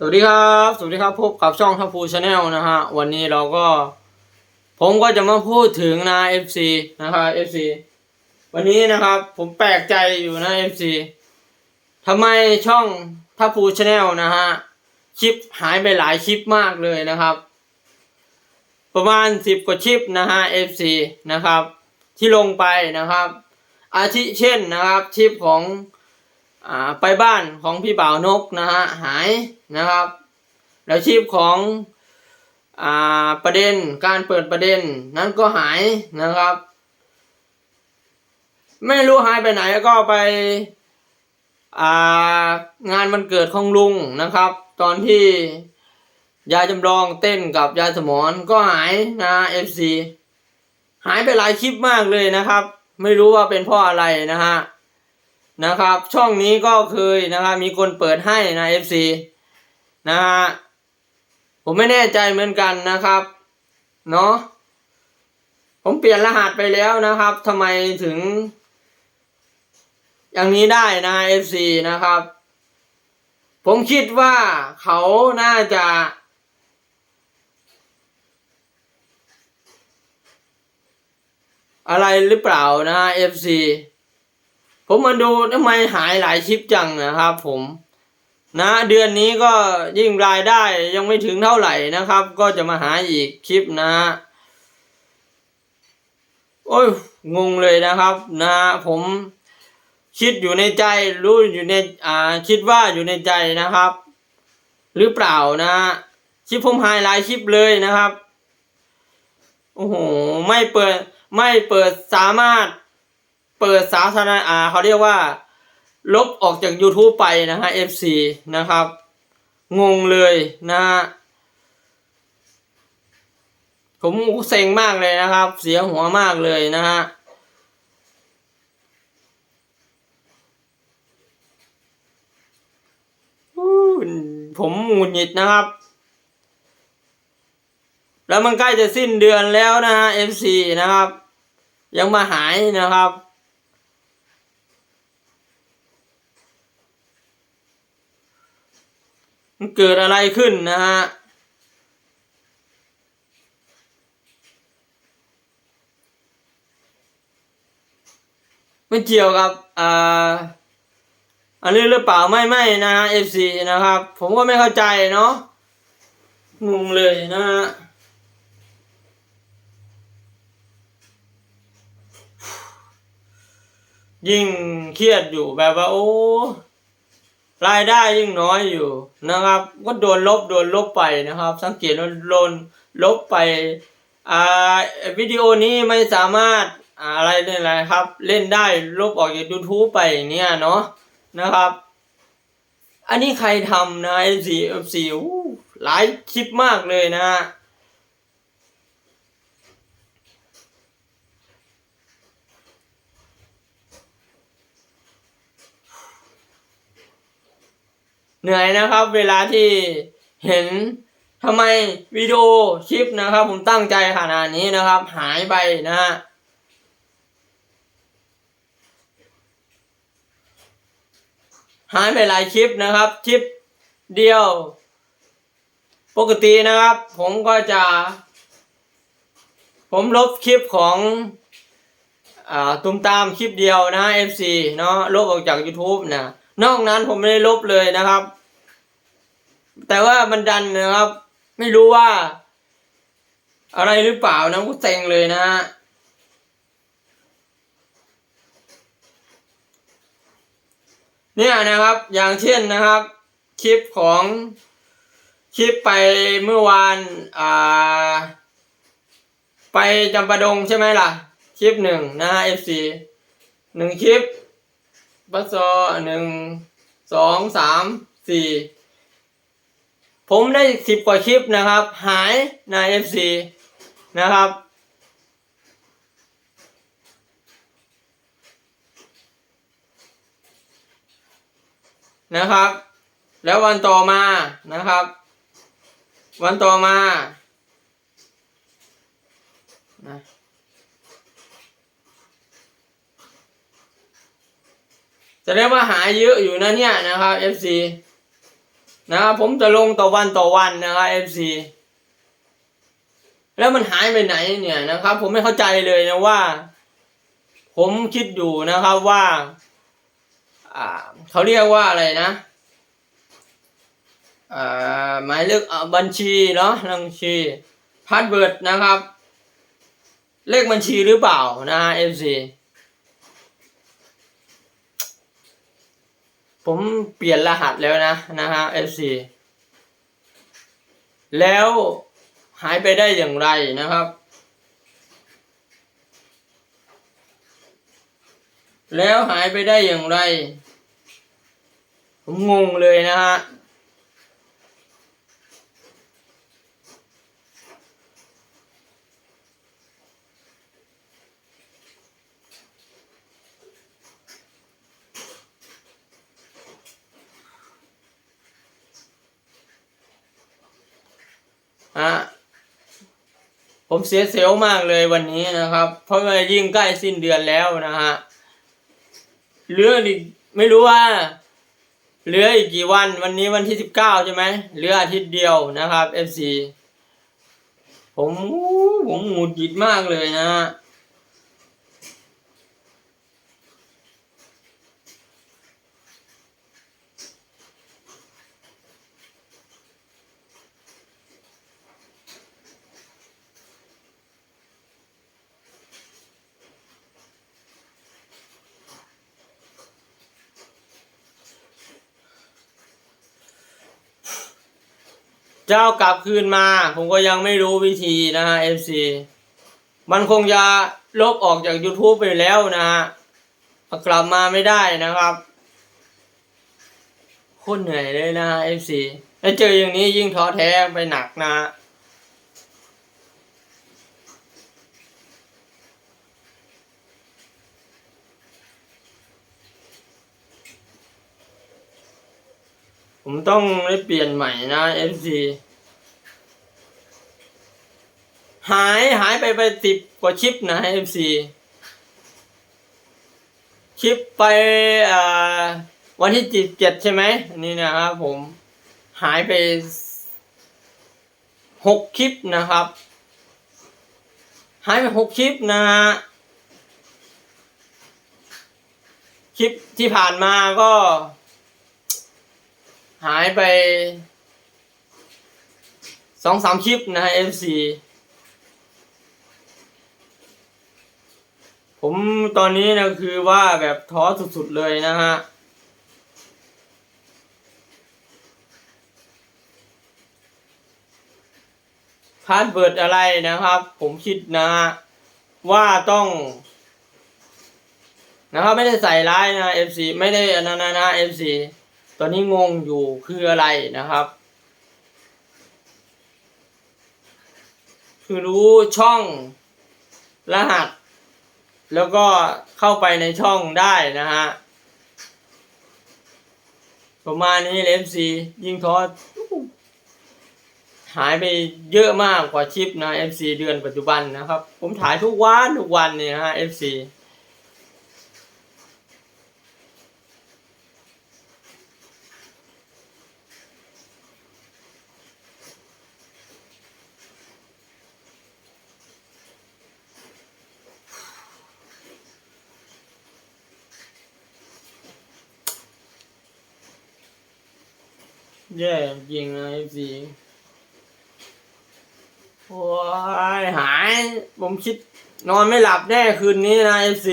สวัสดีครับ สวัสดีครับพบกับช่องทัพพูชาแนลนะฮะ วันนี้เราก็ ผมก็จะมาพูดถึงนะ FC นะครับ FC วันนี้นะครับ ผมแปลกใจอยู่นะ FC ทำไมช่องทัพพูชาแนลนะฮะ คลิปหายไปหลายคลิปมากเลยนะครับ ประมาณสิบกว่าคลิปนะฮะ FC นะครับ ที่ลงไปนะครับ อาทิเช่นนะครับคลิปของ ไปบ้านของพี่บ่าวนกนะฮะหายนะครับ แล้วชีพของอประเด็นการเปิดประเด็นนั้นก็หายนะครับ ไม่รู้หายไปไหนก็ไปงานมันเกิดของลุงนะครับ ตอนที่ยายจำลองเต้นกับยายสมอนก็หายนะเอฟซีหายไปหลายคลิปมากเลยนะครับ ไม่รู้ว่าเป็นเพราะอะไรนะฮะ นะครับ ช่องนี้ก็เคยนะครับมีคนเปิดให้นะ FC นะฮะผมไม่แน่ใจเหมือนกันนะครับเนาะผมเปลี่ยนรหัสไปแล้วนะครับทำไมถึง อย่างนี้ได้นะ FC นะครับ ผมคิดว่าเขาน่าจะอะไรหรือเปล่านะ FC ผมมาดูทำไมหายหลายคลิปจังนะครับ ผมนะเดือนนี้ก็ยิ่งรายได้ยังไม่ถึงเท่าไหร่นะครับ ก็จะมาหาอีกคลิปนะโอ้ยงงเลยนะครับ นะผมคิดอยู่ในใจรู้อยู่ในอ่าคิดว่าอยู่ในใจนะครับ หรือเปล่านะคลิปผมหายหลายคลิปเลยนะครับโอ้โหไม่เปิดไม่เปิดสามารถ เปิดสาธารณะอ่าเขาเรียกว่า ลบออกจาก YouTube ไปนะฮะ FC นะครับ งงเลยนะฮะผมเซ็งมากเลยนะครับ เสียหัวมากเลยนะฮะผมหงุดหงิดนะครับ แล้วมันใกล้จะสิ้นเดือนแล้วนะฮะ FC นะครับ ยังมาหายนะครับ มันเกิดอะไรขึ้นนะฮะไม่เกี่ยวกับอ่าอันนี้หรือเปล่าไม่ไม่นะฮะ FC นะครับ ผมก็ไม่เข้าใจเนาะงงเลยนะฮะยิ่งเครียดอยู่แบบว่าโอ้ รายได้ยิ่งน้อยอยู่นะครับ ก็โดนลบโดนลบไปนะครับ สังเกตว่าโดนลบไปอ่าวิดีโอนี้ไม่สามารถอ่าอะไรเนี่ยนะครับ เล่นได้ลบออกจาก YouTube ไปอย่างเนี้ยเนาะนะครับ อันนี้ใครทำนะ F4 F4 หลายคลิปมากเลยนะ เหนื่อยนะครับ เวลาที่เห็นทำไมวิดีโอคลิปนะครับ ผมตั้งใจขนาดนี้นะครับ หายไปนะฮะหายไปหลายคลิปนะครับคลิปเดียว ปกตินะครับ ผมก็จะ ผมลบคลิปของอตุ้มตามคลิปเดียวนะ FC เนาะลบออกจาก YouTube นะ นอกนั้นผมไม่ได้ลบเลยนะครับ แต่ว่ามันดันนะครับ ไม่รู้ว่า อะไรหรือเปล่านะก็เซ็งเลยนะฮะเนี่ยนะครับอย่างเช่นนะครับ คลิปของคลิปไปเมื่อวานอ่าไปจำปาดงใช่ไหมล่ะ คลิปหนึ่งนะฮะ FC หนึ่งคลิป บัสซอหนึ่งสองสามสี่ผมได้สิบกว่าคลิปนะครับ หายใน FC นะครับ นะครับ แล้ววันต่อมานะครับ วันต่อมานะ แสดงว่าหายเยอะอยู่นะเนี่ยนะครับ FC นะครับผมจะลงต่อวันต่อวันนะครับ FC แล้วมันหายไปไหนเนี่ยนะครับ ผมไม่เข้าใจเลยนะว่า ผมคิดอยู่นะครับว่าอ่าเขาเรียกว่าอะไรนะอ่าหมายเลขบัญชีเนาะบัญชีพาสเวิร์ดนะครับ เลขบัญชีหรือเปล่านะฮะ ผมเปลี่ยนรหัสแล้วนะนะฮะ FC แล้วหายไปได้อย่างไรนะครับ แล้วหายไปได้อย่างไร ผมงงเลยนะฮะ ฮะผมเสียเซลมากเลยวันนี้นะครับ เพราะว่ายิ่งใกล้สิ้นเดือนแล้วนะฮะเหลืออีกไม่รู้ว่าเหลืออีกกี่วันวันนี้วันที่สิบเก้าใช่ไหมเหลืออาทิตย์เดียวนะครับเอฟซีผมผมหงุดหงิดมากเลยนะฮะ เจ้ากลับคืนมา ผมก็ยังไม่รู้วิธีนะฮะ FC มันคงจะลบออกจาก YouTube ไปแล้วนะฮะกลับมาไม่ได้นะครับโคตรเหนื่อยเลยนะฮะ FC แล้วเจออย่างนี้ยิ่งท้อแท้ไปหนักนะฮะ ผมต้องได้เปลี่ยนใหม่นะ FC หายหายไปไปสิบกว่าชิปนะ FC ชิปไปวันที่จิเจ็ดใช่ไหมนนี้นะครับผมหายไปหกคลิปนะครับ หายไปหกคลิปนะฮะคลิปที่ผ่านมาก็ หายไปสองสามคลิปนะฮะ FC ผมตอนนี้นะคือว่าแบบท้อสุดๆเลยนะฮะ พาสเวิร์ดอะไรนะครับ ผมคิดนะฮะ ว่าต้อง นะครับไม่ได้ใส่ร้ายนะ FC ไม่ได้อันนั้นนะ FC ตอนนี้งงอยู่คืออะไรนะครับ คือรู้ช่องรหัส แล้วก็เข้าไปในช่องได้นะฮะประมาณนี้เลฟซียิ่งท้อหายไปเยอะมากกว่าชิปนะ FC เดือนปัจจุบันนะครับ ผมถ่ายทุกวันทุกวันเนี่ยนะฮะ FC แย่จริงนะ FC โอ้ยหาย ผมคิดนอนไม่หลับแน่คืนนี้นะ FC